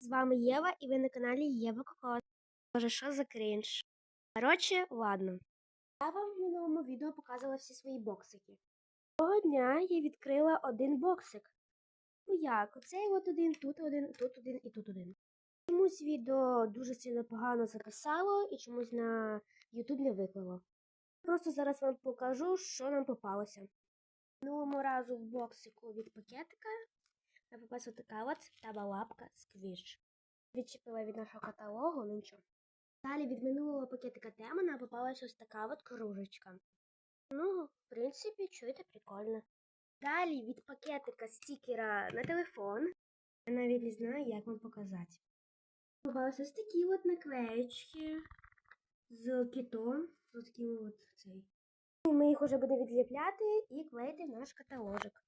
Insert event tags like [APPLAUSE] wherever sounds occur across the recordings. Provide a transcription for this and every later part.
З вами Єва, і ви на каналі Єва Кокос. Боже, що за крінж? Коротше, ладно. Я вам в минулому відео показувала всі свої боксики. Того дня я відкрила один боксик. Ну як, оцей от один, тут один, тут один і тут один. Чомусь відео дуже сильно погано записало і чомусь на YouTube не виклало. Просто зараз вам покажу, що нам попалося. Минулому разу в боксику від пакетика я попалася така от табалапка сквіш. Відчепила від нашого каталогу, ну нічого. Далі від минулого пакетика тема нам попалася ось така от кружечка. Ну, в принципі, чуєте, прикольно. Далі від пакетика стікера на телефон. Я навіть не знаю, як вам показати. Попалися ось такі от наклеєчки з кітом. Ось такі от цей. І ми їх вже будемо відліпляти і клеїти в наш каталожик.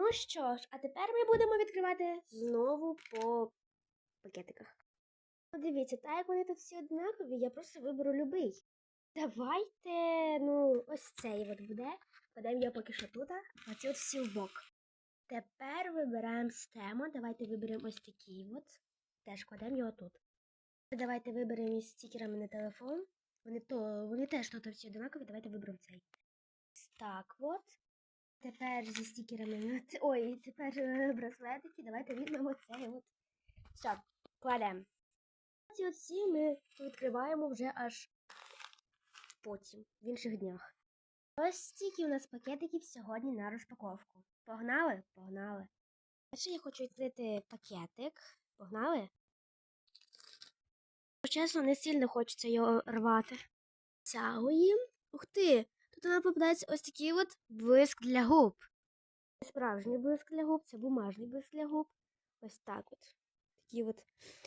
Ну що ж, а тепер ми будемо відкривати знову по пакетиках. Ну, дивіться, так як вони тут всі однакові, я просто виберу любий. Давайте, ну, ось цей от буде. Кладемо його поки що тут, а ці от всі в бок. Тепер вибираємо стему. Давайте виберемо ось такий от. Теж кладемо його тут. Давайте виберемо із стікерами на телефон. Вони то, вони теж тут всі однакові. Давайте виберемо цей. Так, от. Тепер зі стікерами Ой, тепер е, браслетики. Давайте візьмемо цей от. Все, кладемо. Ці всі ми відкриваємо вже аж потім, в інших днях. Ось стільки у нас пакетиків сьогодні на розпаковку. Погнали? Погнали. Перше я хочу відкрити пакетик. Погнали? Чесно, не сильно хочеться його рвати. Тягуємо. Ух ти! Тут у нас попадається ось такий от блиск для губ. Справжній блиск для губ, це бумажний блиск для губ. Ось так от. Такі от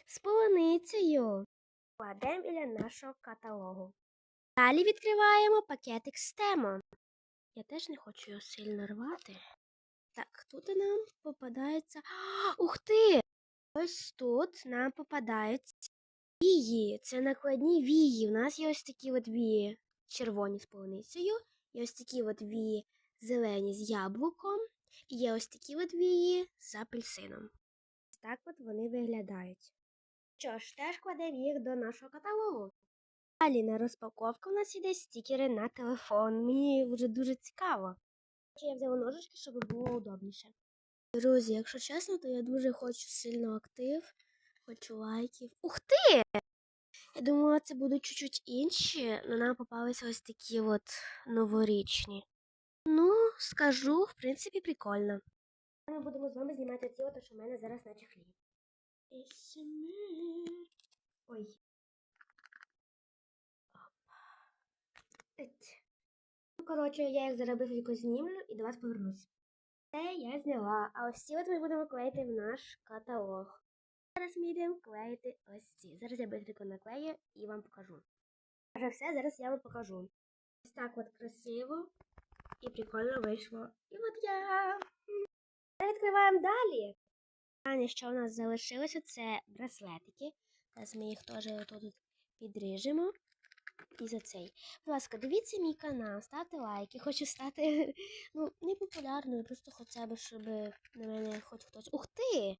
з. Кладемо біля нашого каталогу. Далі відкриваємо пакетик з темом. Я теж не хочу його сильно рвати. Так, тут нам попадається. [GASPS] Ух ти! Ось тут нам попадаються вії. Це накладні вії. У нас є ось такі от вії червоні з полуницею, є ось такі от вії зелені з яблуком, і є ось такі от вії з апельсином. Так от вони виглядають. Що ж, теж кладемо їх до нашого каталогу. Далі на розпаковку у нас іде стікери на телефон. Мені вже дуже цікаво. Я взяла ножички, щоб було удобніше. Друзі, якщо чесно, то я дуже хочу сильно актив, хочу лайків. Ух ти! Я думала, це будуть чуть-чуть інші, але нам попалися ось такі от новорічні. Ну, скажу, в принципі, прикольно. Ми будемо з вами знімати ці от, що в мене зараз на чехлі. Ой. Ну, коротше, я їх зараз быстренько знімлю і до вас повернусь. Це я зняла, а ось ці от ми будемо клеїти в наш каталог. Зараз ми йдемо клеїти ось ці. Зараз я быстренько наклею і вам покажу. Вже все, зараз я вам покажу. Ось так от красиво і прикольно вийшло. І от я. Відкриваємо далі. Останнє, що в нас залишилося, це браслетики. Зараз ми їх теж тут підріжемо. І за цей. Будь ласка, дивіться мій канал, ставте лайки. Хочу стати [LAUGHS] ну, не просто хоча б, щоб на мене хоч хтось. Ух ти!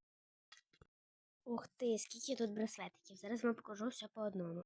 Ух ти, скільки тут браслетиків. Зараз вам покажу все по одному.